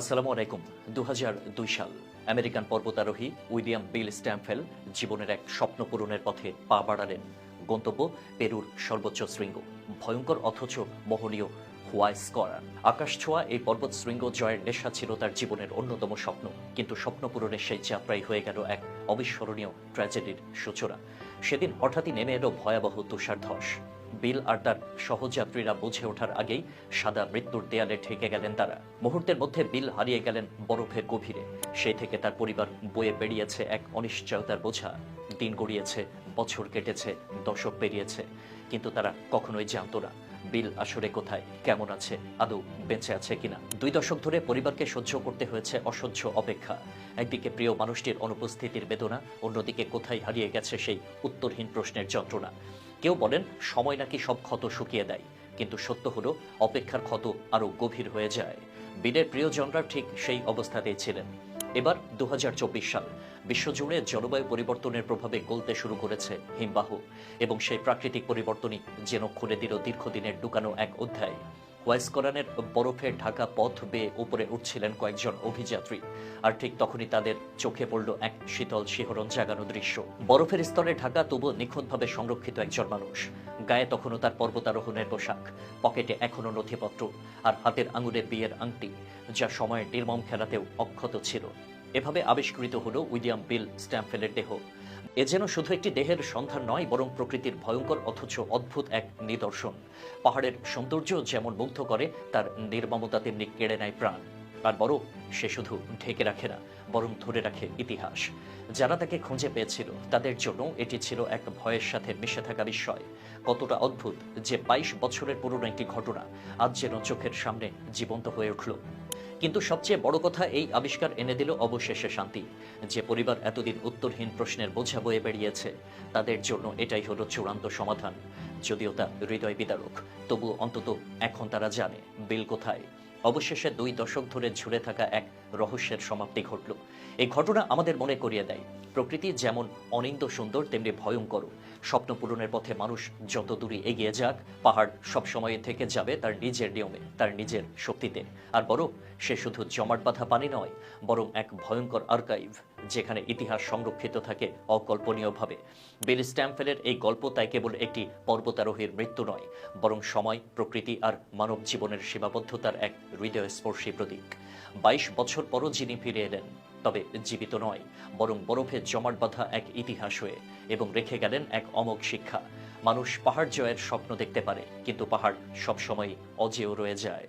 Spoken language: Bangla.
আসসালামু আলাইকুম। দু দুই সাল, আমেরিকান পর্বতারোহী উইলিয়াম বিল স্ট্যাম্পফেল জীবনের এক স্বপ্ন পূরণের পথে পা বাড়ালেন। গন্তব্য পেরুর সর্বোচ্চ শৃঙ্গ। ভয়ঙ্কর অথচ মোহনীয় হোয়াই স্করার আকাশ ছোঁয়া এই পর্বত শৃঙ্গ জয়ের নেশা ছিল তার জীবনের অন্যতম স্বপ্ন। কিন্তু স্বপ্ন পূরণের সেই যাত্রাই হয়ে গেল এক অবিস্মরণীয় ট্র্যাজেডির সূচনা। সেদিন হঠাৎই নেমে এলো ভয়াবহ তুষার ধস বিল আর তার সহযাত্রীরা বুঝে ওঠার আগেই সাদা মৃত্যুর দেয়ালে ঠেকে গেলেন তারা। মুহূর্তের মধ্যে বিল হারিয়ে গেলেন বরফের গভীরে। সেই থেকে তার পরিবার বয়ে বেরিয়েছে এক অনিশ্চয়তার বোঝা। দিন গড়িয়েছে, বছর কেটেছে, দশক পেরিয়েছে। কিন্তু তারা কখনোই জানতো না, বিল আসলে কোথায়, কেমন আছে, আদৌ বেঁচে আছে কিনা। দুই দশক ধরে পরিবারকে সহ্য করতে হয়েছে অসহ্য অপেক্ষা। একদিকে প্রিয় মানুষটির অনুপস্থিতির বেদনা, অন্যদিকে কোথায় হারিয়ে গেছে সেই উত্তরহীন প্রশ্নের যন্ত্রণা। কেউ বলেন সময় নাকি সব ক্ষত শুকিয়ে দেয়, কিন্তু সত্য হলো অপেক্ষার ক্ষত আরও গভীর হয়ে যায়। বিলের প্রিয়জনরা ঠিক সেই অবস্থাতেই ছিলেন। এবার দু হাজার চব্বিশ সাল, বিশ্বজুড়ে জলবায়ু পরিবর্তনের প্রভাবে গলতে শুরু করেছে হিমবাহ, এবং সেই প্রাকৃতিক পরিবর্তনই যেন খুলে দিল দীর্ঘদিনের ডুকানো এক অধ্যায়। ওয়াইসকরানের বরফে ঢাকা পথ বেয়ে উপরে উঠছিলেন কয়েকজন অভিযাত্রী। আর ঠিক তখনই তাদের চোখে পড়ল এক শীতল শিহরণ জাগানো দৃশ্য। বরফের স্তরে ঢাকা তবু নিখুঁতভাবে সংরক্ষিত একজন মানুষ। গায়ে তখনও তার পর্বতারোহণের পোশাক। পকেটে এখনও নথিপত্র আর হাতের আঙুলে বিয়ের আংটি, যা সময়ের নির্মম খেলাতেও অক্ষত ছিল। এভাবে আবিষ্কৃত হলো উইলিয়াম বিল স্ট্যাম্পফেলের দেহ। এ যেন শুধু একটি দেহের সন্ধান নয়, বরং প্রকৃতির ভয়ঙ্কর অথচ অদ্ভুত এক নিদর্শন। পাহাড়ের সৌন্দর্য যেমন মুগ্ধ করে, তার নির্মমতা তেমনি কেড়ে নেয় প্রাণ। আর বড় সে শুধু ঢেকে রাখে না, বরং ধরে রাখে ইতিহাস। যারা তাকে খুঁজে পেয়েছিল, তাদের জন্য এটি ছিল এক ভয়ের সাথে মিশে থাকা বিষয় কতটা অদ্ভুত যে বাইশ বছরের পুরনো একটি ঘটনা আজ যেন চোখের সামনে জীবন্ত হয়ে উঠল। কিন্তু সবচেয়ে বড় কথা এই আবিষ্কার এনে দিল অবশেষে শান্তি। যে পরিবার এতদিন উত্তরহীন প্রশ্নের বোঝা বয়ে বেরিয়েছে তাদের জন্য এটাই হলো চূড়ান্ত সমাধান। যদিও তা হৃদয় বিদারক তবু অন্তত এখন তারা জানে বিল কোথায়। অবশেষে দুই দশক ধরে ঝুলে থাকা এক রহস্যের সমাপ্তি ঘটল। এই ঘটনা আমাদের মনে করিয়ে দেয়, প্রকৃতি যেমন অনিন্দ সুন্দর, তেমনি ভয়ঙ্কর। স্বপ্ন পূরণের পথে মানুষ যত দূরে এগিয়ে যাক, পাহাড় সবসময় থেকে যাবে তার নিজের নিয়মে, তার নিজের শক্তিতে। আর বরং সে শুধু জমাট বাঁধা পানি নয়, বরং এক ভয়ঙ্কর আর্কাইভ যেখানে ইতিহাস সংরক্ষিত থাকে অকল্পনীয়ভাবে। বিল স্ট্যাম্পেলের এই গল্প তাই কেবল একটি পর্বতারোহীর মৃত্যু নয়, বরং সময়, প্রকৃতি আর মানব জীবনের সীমাবদ্ধতার এক হৃদয়স্পর্শী প্রতীক। বাইশ বছর পরও যিনি ফিরে এলেন, তবে জীবিত নয়, বরং বরফে জমাট বাঁধা এক ইতিহাস হয়ে, এবং রেখে গেলেন এক অমোঘ শিক্ষা। মানুষ পাহাড় জয়ের স্বপ্ন দেখতে পারে, কিন্তু পাহাড় সবসময় অজেয় রয়ে যায়।